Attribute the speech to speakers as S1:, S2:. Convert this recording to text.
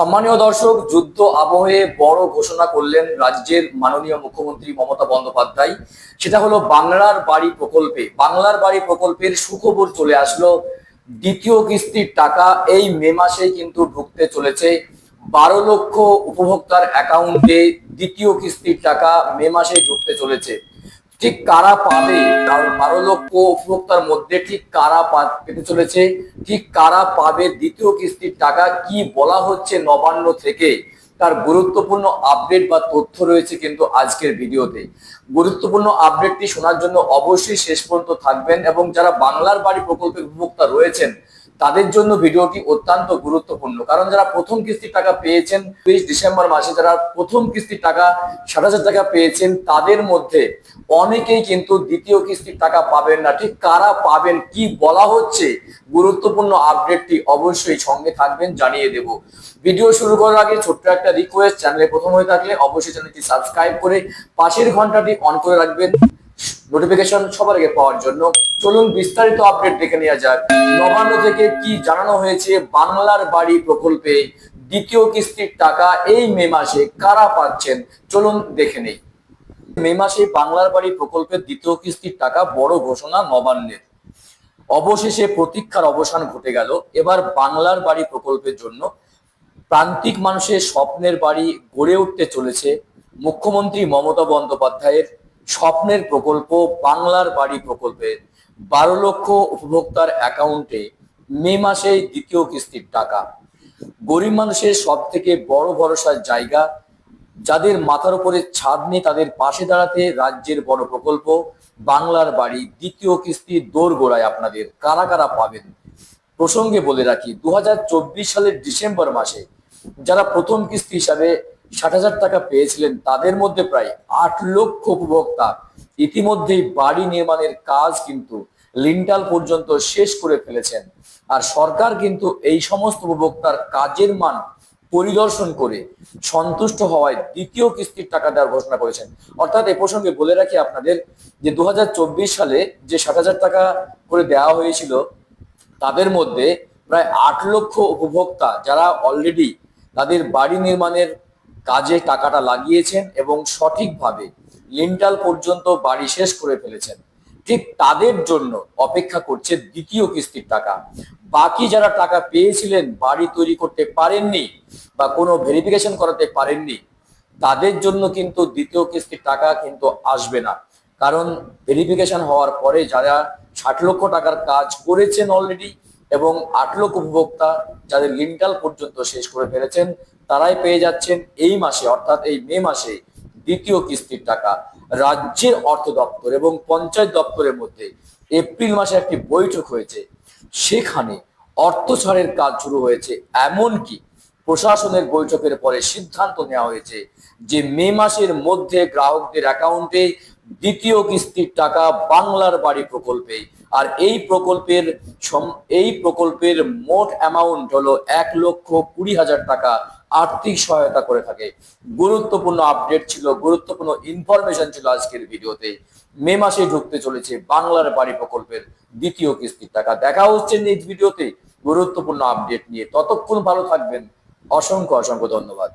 S1: সম্মানীয় দর্শক, যুদ্ধ আবহে বড় ঘোষণা করলেন রাজ্যের মাননীয় মুখ্যমন্ত্রী মমতা বন্দ্যোপাধ্যায়। সেটা হলো বাংলার বাড়ি প্রকল্পে, বাংলার বাড়ি প্রকল্পের সুখবর চলে আসলো। দ্বিতীয় কিস্তির টাকা এই মে মাসেই কিন্তু ঢুকতে চলেছে। বারো লক্ষ উপভোক্তার অ্যাকাউন্টে দ্বিতীয় কিস্তির টাকা মে মাসে ঢুকতে চলেছে। ঠিক কারা পাবে? কারণ বারো লক্ষ উপভোক্তার মধ্যে ঠিক কারা পেতে চলেছে? ঠিক কারা পাবে দ্বিতীয় কিস্তির টাকা? কি বলা হচ্ছে নবান্ন থেকে? তার গুরুত্বপূর্ণ আপডেট বা তথ্য রয়েছে কিন্তু আজকের ভিডিওতে। গুরুত্বপূর্ণ আপডেটটি শোনার জন্য অবশ্যই শেষ পর্যন্ত থাকবেন এবং যারা বাংলার বাড়ি প্রকল্পের উপভোক্তা রয়েছেন তাদের জন্য ভিডিওটি অত্যন্ত গুরুত্বপূর্ণ। কারণ যারা প্রথম কিস্তির টাকা পেয়েছেন, তেইশ ডিসেম্বর মাসে যারা প্রথম কিস্তির টাকা, ষাট হাজার টাকা পেয়েছেন, তাদের মধ্যে অনেকেই কিন্তু দ্বিতীয় কিস্তির টাকা পাবেন না। ঠিক কারা পাবেন, কি বলা হচ্ছে, গুরুত্বপূর্ণ আপডেটটি অবশ্যই সঙ্গে থাকবেন, জানিয়ে দেব। ভিডিও শুরু করার আগে ছোট্ট একটা রিকোয়েস্ট চ্যানেলে প্রথম হয়ে থাকলে অবশ্যই চ্যানেলটি সাবস্ক্রাইব করে পাশের ঘন্টাটি অন করে রাখবেন। নোটিফিকেশন সবার আগে পাওয়ার জন্য চলুন বিস্তারিত আপডেট দেখে নেওয়া যাক। নবান্ন থেকে কি জানানো হয়েছে? বাংলার বাড়ি প্রকল্পে দ্বিতীয় কিস্তির টাকা এই মে মাসে কারা পাচ্ছেন? চলুন দেখে নেই। মে মাসে বাংলার বাড়ি প্রকল্পের দ্বিতীয় কিস্তির টাকা বড় ঘোষণা নবান্নের। অবশেষে প্রতীক্ষার অবসান ঘটে গেল। এবার বাংলার বাড়ি প্রকল্পের জন্য প্রান্তিক মানুষের স্বপ্নের বাড়ি গড়ে উঠতে চলেছে মুখ্যমন্ত্রী মমতা বন্দ্যোপাধ্যায়ের স্বপ্নের প্রকল্প, বাংলার বাড়ি প্রকল্পের বারো লক্ষ উপভোক্তার অ্যাকাউন্টে মে মাসে দ্বিতীয় কিস্তির টাকা। গরিব মানুষের সব থেকে বড় ভরসার জায়গা, যাদের মাথার উপরে ছাদ নেই তাদের পাশে দাঁড়াতে রাজ্যের বড় প্রকল্প, বাংলার বাড়ি দ্বিতীয় কিস্তির দৌড় গোড়ায় আপনাদের কারা কারা পাবেন? প্রসঙ্গে বলে রাখি দু হাজার চব্বিশ সালের ডিসেম্বর মাসে যারা প্রথম কিস্তি হিসাবে ষাট হাজার টাকা পেয়েছিলেন, তাদের মধ্যে প্রায় আট লক্ষ উপভোক্তা। ইতিমধ্যেই বাড়ি নির্মাণের কাজ কিন্তু লিন্টাল পর্যন্ত শেষ করে ফেলেছেন। আর সরকার কিন্তু এই সমস্ত উপভোক্তার কাজের মান পরিদর্শন করে সন্তুষ্ট হওয়ায় দ্বিতীয় কিস্তির টাকা দেওয়ার ঘোষণা করেছেন। অর্থাৎ এ প্রসঙ্গে বলে রাখি আপনাদের যে দু হাজার চব্বিশ সালে যে ষাট হাজার টাকা করে দেওয়া হয়েছিল, তাদের মধ্যে প্রায় আট লক্ষ উপভোক্তা যারা অলরেডি তাদের বাড়ি নির্মাণের কাজে টাকাটা লাগিয়েছেন এবং সঠিকভাবে লিন্টাল পর্যন্ত বাড়ি শেষ করে ফেলেছেন। ঠিক তাদের জন্য অপেক্ষা করছে দ্বিতীয় কিস্তির টাকা। বাকি যারা টাকা পেয়েছিলেন, বাড়ি তৈরি করতে পারেননি বা কোনো ভেরিফিকেশন করাতে পারেননি, তাদের জন্য কিন্তু দ্বিতীয় কিস্তির টাকা কিন্তু আসবে না। কারণ ভেরিফিকেশন হওয়ার পরে যারা ষাট লক্ষ টাকার কাজ করেছেন অলরেডি এবং আট লক্ষ উপভোক্তা যাদের লিন্টাল পর্যন্ত শেষ করে ফেলেছেন, তারাই পেয়ে যাচ্ছেন এই মাসে, অর্থাৎ এই মে মাসে দ্বিতীয় কিস্তির টাকা। রাজ্যের অর্থ দপ্তর এবং পঞ্চায়েত দপ্তরের মধ্যে এপ্রিল মাসে একটি বৈঠক হয়েছে। সেখানে অর্থ ছাড়ের কাজ শুরু হয়েছে, এমনকি প্রশাসনের বৈঠকের পরে সিদ্ধান্ত নেওয়া হয়েছে যে মে মাসের মধ্যে গ্রাহকদের অ্যাকাউন্টে দ্বিতীয় কিস্তির টাকা বাংলার বাড়ি প্রকল্পে আর এই প্রকল্পের এই প্রকল্পের মোট অ্যামাউন্ট হলো এক লক্ষ কুড়ি হাজার টাকা আর্থিক সহায়তা করে থাকে। গুরুত্বপূর্ণ আপডেট ছিল, গুরুত্বপূর্ণ ইনফরমেশন ছিল আজকের ভিডিওতে। মে মাসে ঢুকতে চলেছে বাংলার বাড়ি প্রকল্পের দ্বিতীয় কিস্তির টাকা। দেখা হচ্ছে নেক্সট ভিডিওতে গুরুত্বপূর্ণ আপডেট নিয়ে। ততক্ষণ ভালো থাকবেন। অসংখ্য অসংখ্য ধন্যবাদ।